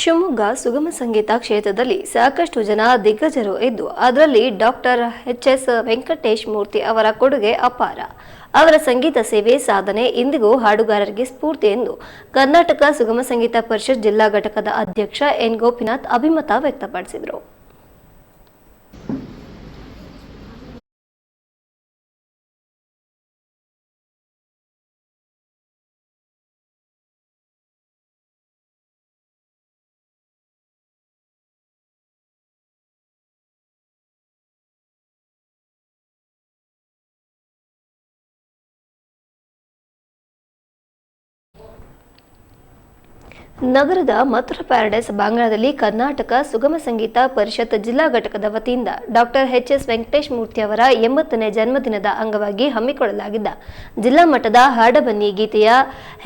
ಶಿವಮೊಗ್ಗ ಸುಗಮ ಸಂಗೀತ ಕ್ಷೇತ್ರದಲ್ಲಿ ಸಾಕಷ್ಟು ಜನ ದಿಗ್ಗಜರು ಇದ್ದು ಅದರಲ್ಲಿ doctor H S Venkatesh Murthy ಅವರ ಕೊಡುಗೆ ಅಪಾರ. ಅವರ ಸಂಗೀತ ಸೇವೆ ಸಾಧನೆ ಇಂದಿಗೂ ಹಾಡುಗಾರರಿಗೆ ಸ್ಫೂರ್ತಿ ಎಂದು ಕರ್ನಾಟಕ ಸುಗಮ ಸಂಗೀತ ಪರಿಷತ್ ಜಿಲ್ಲಾ ಘಟಕದ ಅಧ್ಯಕ್ಷ ಎನ್ ಗೋಪಿನಾಥ್ ಅಭಿಮತ ವ್ಯಕ್ತಪಡಿಸಿದರು. ನಗರದ ಮಥುರ ಪ್ಯಾರಡೈಸ್ ಬಾಂಗ್ಲಾದಲ್ಲಿ ಕರ್ನಾಟಕ ಸುಗಮ ಸಂಗೀತ ಪರಿಷತ್ ಜಿಲ್ಲಾ ಘಟಕದ ವತಿಯಿಂದ doctor H S Venkatesh Murthy ಅವರ ಎಂಬತ್ತನೇ ಜನ್ಮದಿನದ ಅಂಗವಾಗಿ ಹಮ್ಮಿಕೊಳ್ಳಲಾಗಿದ್ದ ಜಿಲ್ಲಾ ಮಟ್ಟದ ಹಾಡಬನ್ನಿ ಗೀತೆಯ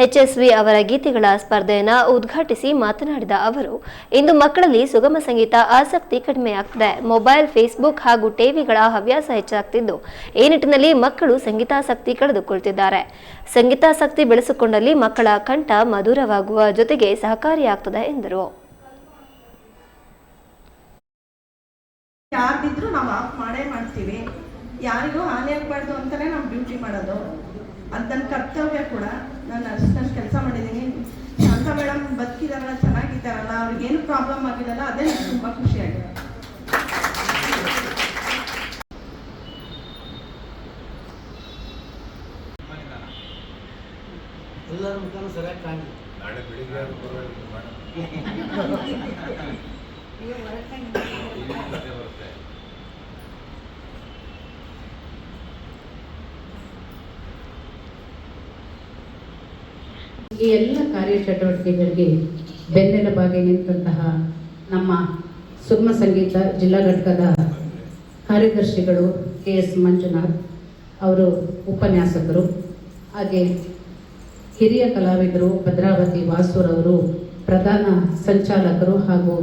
ಎಚ್ ಎಸ್ ವಿ ಅವರ ಗೀತೆಗಳ ಸ್ಪರ್ಧೆಯನ್ನು ಉದ್ಘಾಟಿಸಿ ಮಾತನಾಡಿದ ಅವರು, ಇಂದು ಮಕ್ಕಳಲ್ಲಿ ಸುಗಮ ಸಂಗೀತ ಆಸಕ್ತಿ ಕಡಿಮೆಯಾಗ್ತಿದೆ ಮೊಬೈಲ್, ಫೇಸ್ಬುಕ್ ಹಾಗೂ ಟಿವಿಗಳ ಹವ್ಯಾಸ ಹೆಚ್ಚಾಗ್ತಿದ್ದು, ಈ ನಿಟ್ಟಿನಲ್ಲಿ ಮಕ್ಕಳು ಸಂಗೀತಾಸಕ್ತಿ ಕಳೆದುಕೊಳ್ತಿದ್ದಾರೆ. ಸಂಗೀತಾಸಕ್ತಿ ಬೆಳೆಸಿಕೊಂಡಲ್ಲಿ ಮಕ್ಕಳ ಕಂಠ ಮಧುರವಾಗುವ ಜೊತೆಗೆ ಸಹಕಾರಿಯಾಗ್ತದೆ ಎಂದರು. ಯಾರಿದ್ರು ನಾವು ಆಫ್ ಮಾಡೇ ಮಾಡ್ತೀವಿ. ಯಾರಿಗೂ ಹಾನಿ ಆಗಬಾರ್ದು ಅಂತಲೇ ನಾವು ಡ್ಯೂಟಿ ಮಾಡೋದು. ಅದು ನನ್ನ ಕರ್ತವ್ಯ ಕೂಡ. ನಾನು ಅಷ್ಟಷ್ಟು ಕೆಲಸ ಮಾಡಿದ್ದೀನಿ ಶಾಂತ ಮೇಡಮ್ ಬದುಕಿದಾರಲ್ಲ ಚೆನ್ನಾಗಿದ್ದಾರಲ್ಲ ಅವ್ರಿಗೇನು ಪ್ರಾಬ್ಲಮ್ ಆಗಿಲ್ಲಲ್ಲ ಅದೇ ನನಗೆ ತುಂಬ ಖುಷಿಯಾಗಿದೆ. ಎಲ್ಲರ ಮುಖಾನು ಸರಿಯಾಗಿ ಕಾಣಿ ನಾಳೆ ಬೆಳಿಗ್ಗೆ. ಈ ಎಲ್ಲ ಕಾರ್ಯಚಟುವಟಿಕೆಗಳಿಗೆ ಬೆನ್ನೆಲುಬಾಗಿ ನಿಂತಹ ನಮ್ಮ ಸುಗಮ ಸಂಗೀತ ಜಿಲ್ಲಾ ಘಟಕದ ಕಾರ್ಯದರ್ಶಿಗಳು ಕೆ ಎಸ್ ಮಂಜುನಾಥ್ ಅವರು ಉಪನ್ಯಾಸಕರು ಹಾಗೆ ಹಿರಿಯ ಕಲಾವಿದರು ಭದ್ರಾವತಿ ವಾಸುರವರು ಪ್ರಧಾನ ಸಂಚಾಲಕರು ಹಾಗೂ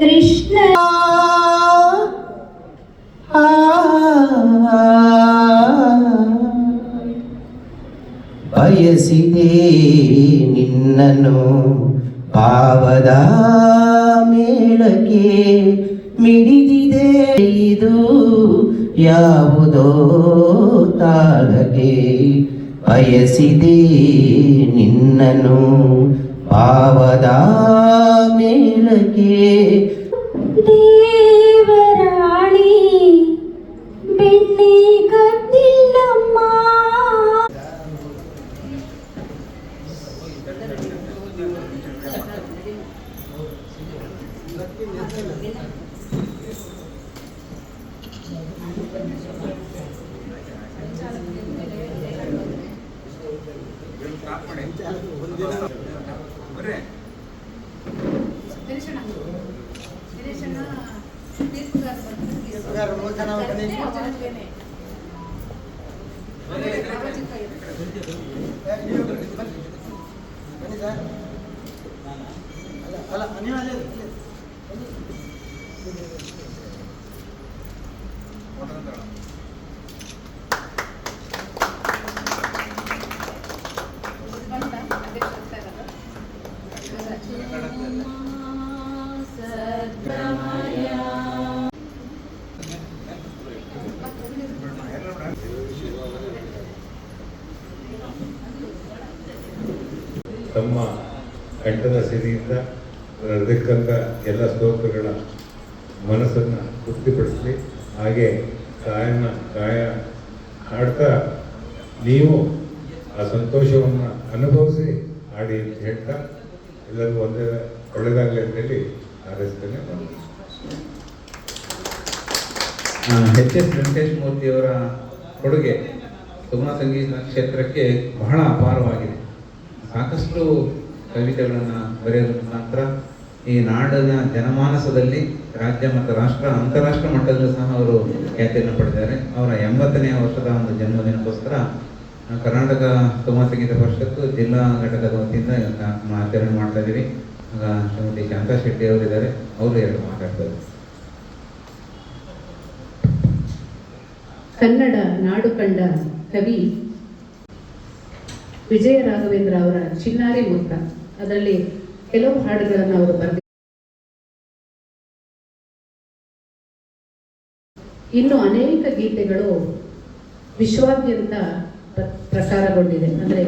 ಕೃಷ್ಣ. ಬಯಸಿದೆ ನಿನ್ನನು ಪಾವದ ಮೇಳಕ್ಕೆ ಮಿಡಿದಿದೆ. ಇದು ಯಾವುದೋ ತಾಳಗೆ ಬಯಸಿದೆ ನಿನ್ನನ್ನು ಪಾವದ ಮೇಳಕ್ಕೆ ದೇವರಾಣಿ ಬೆಣ್ಣೆ ಕದ್ದಿಲ್ಲಮ್ಮ గారు రోజన అలా అలా అనివాలేదు ತಮ್ಮ ಕಂಠದ ಸಿರಿಯಿಂದ ನಡೆದಕ್ಕಂಥ ಎಲ್ಲ ಸ್ತೋತ್ರಗಳ ಮನಸ್ಸನ್ನು ತೃಪ್ತಿಪಡಿಸಲಿ. ಹಾಗೆ ಕಾಯನ ಕಾಯ ಹಾಡ್ತಾ ನೀವು ಆ ಸಂತೋಷವನ್ನು ಅನುಭವಿಸಿ ಹಾಡಿ ಅಂತ ಹೇಳ್ತಾ ಎಲ್ಲರಿಗೂ ಒಂದೇ ಒಳ್ಳೆಯದಾಗಲಿ ಅಂತೇಳಿ ಹಾರೈಸ್ತೇನೆ ಎಚ್ ಎಸ್ ವೆಂಕಟೇಶ್ ಮೂರ್ತಿಯವರ ಕೊಡುಗೆ ಸುಗಮ ಸಂಗೀತ ಕ್ಷೇತ್ರಕ್ಕೆ ಬಹಳ ಅಪಾರವಾಗಿದೆ. ಸಾಕಷ್ಟು ಕವಿತೆಗಳನ್ನು ಬರೆಯೋದ್ರ ಮುಖಾಂತರ ಈ ನಾಡಿನ ಜನಮಾನಸದಲ್ಲಿ ರಾಜ್ಯ ಮತ್ತು ರಾಷ್ಟ್ರ, ಅಂತಾರಾಷ್ಟ್ರ ಮಟ್ಟದಲ್ಲೂ ಸಹ ಅವರು ಖ್ಯಾತಿಯನ್ನು ಪಡೆದಿದ್ದಾರೆ. ಅವರ ಎಂಬತ್ತನೇ ವರ್ಷದ ಒಂದು ಜನ್ಮದಿನಕ್ಕೋಸ್ಕರ ಕರ್ನಾಟಕ ಸುಗಮ ಸಂಗೀತ ಪರಿಷತ್ತು ಜಿಲ್ಲಾ ಘಟಕದ ವತಿಯಿಂದ ಆಚರಣೆ ಮಾಡ್ತಾ ಇದ್ದೀವಿ ಆಗ ಶ್ರೀಮತಿ ಶಾಂತಾ ಶೆಟ್ಟಿ ಅವರಿದ್ದಾರೆ. ಅವರು ಎರಡು ಮಾತಾಡ್ತಾರೆ ಕನ್ನಡ ನಾಡು ಕಂಡ ಕವಿ ವಿಜಯ ರಾಘವೇಂದ್ರ ಅವರ ಚಿನ್ನಾರಿ ಮುತ್ತ ಅದರಲ್ಲಿ ಕೆಲವು ಹಾಡುಗಳನ್ನು ಅವರು ಬರೆದಿದ್ದಾರೆ ಇನ್ನು ಅನೇಕ ಗೀತೆಗಳು ವಿಶ್ವಾದ್ಯಂತ ಪ್ರಸಾರಗೊಂಡಿದೆ. ಅಂದರೆ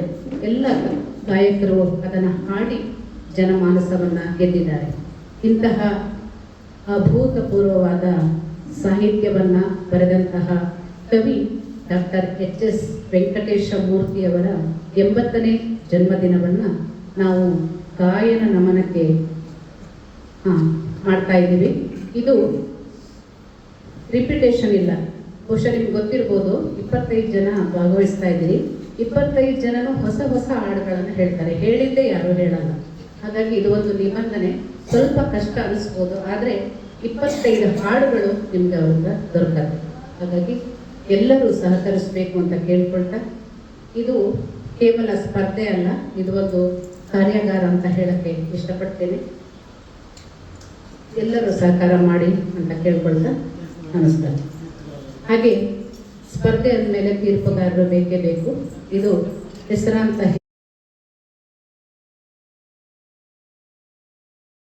ಎಲ್ಲ ಗಾಯಕರು ಅದನ್ನು ಹಾಡಿ ಜನಮಾನಸವನ್ನು ಗೆದ್ದಿದ್ದಾರೆ. ಇಂತಹ ಅಭೂತಪೂರ್ವವಾದ ಸಾಹಿತ್ಯವನ್ನು ಬರೆದಂತಹ ಕವಿ ಡಾಕ್ಟರ್ ಎಚ್ ಎಸ್ ವೆಂಕಟೇಶ ಮೂರ್ತಿಯವರ ಎಂಬತ್ತನೇ ಜನ್ಮದಿನವನ್ನು ನಾವು ಗಾಯನ ನಮನಕ್ಕೆ ಮಾಡ್ತಾ ಇದ್ದೀವಿ. ಇದು ರಿಪಿಟೇಷನ್ ಇಲ್ಲ. ಬಹುಶಃ ನಿಮ್ಗೆ ಗೊತ್ತಿರ್ಬೋದು, ಇಪ್ಪತ್ತೈದು ಜನ ಭಾಗವಹಿಸ್ತಾ ಇದ್ದೀರಿ. ಇಪ್ಪತ್ತೈದು ಜನನು ಹೊಸ ಹೊಸ ಹಾಡುಗಳನ್ನು ಹೇಳ್ತಾರೆ. ಹೇಳಿದ್ದೇ ಯಾರು ಹೇಳಲ್ಲ. ಹಾಗಾಗಿ ಇದು ಒಂದು ನಿಬಂಧನೆ. ಸ್ವಲ್ಪ ಕಷ್ಟ ಅನಿಸ್ಬೋದು, ಆದರೆ ಇಪ್ಪತ್ತೈದು ಹಾಡುಗಳು ನಿಮ್ಗೆ ಅವರಿಂದ ದೊರಕತ್ತೆ. ಹಾಗಾಗಿ ಎಲ್ಲರೂ ಸಹಕರಿಸಬೇಕು ಅಂತ ಕೇಳ್ಕೊಳ್ತಾ, ಇದು ಕೇವಲ ಸ್ಪರ್ಧೆ ಅಲ್ಲ, ಇದು ಒಂದು ಕಾರ್ಯಾಗಾರ ಅಂತ ಹೇಳಕ್ಕೆ ಇಷ್ಟಪಡ್ತೇನೆ. ಎಲ್ಲರೂ ಸಹಕಾರ ಮಾಡಿ ಅಂತ ಕೇಳ್ಕೊಳ್ತಾ, ನಮಸ್ಕಾರ. ಹಾಗೆ ಸ್ಪರ್ಧೆ ಅಂದಮೇಲೆ ತೀರ್ಪುಗಾರರು ಬೇಕೇ ಬೇಕು, ಇದು ಹೆಸರಾಂತ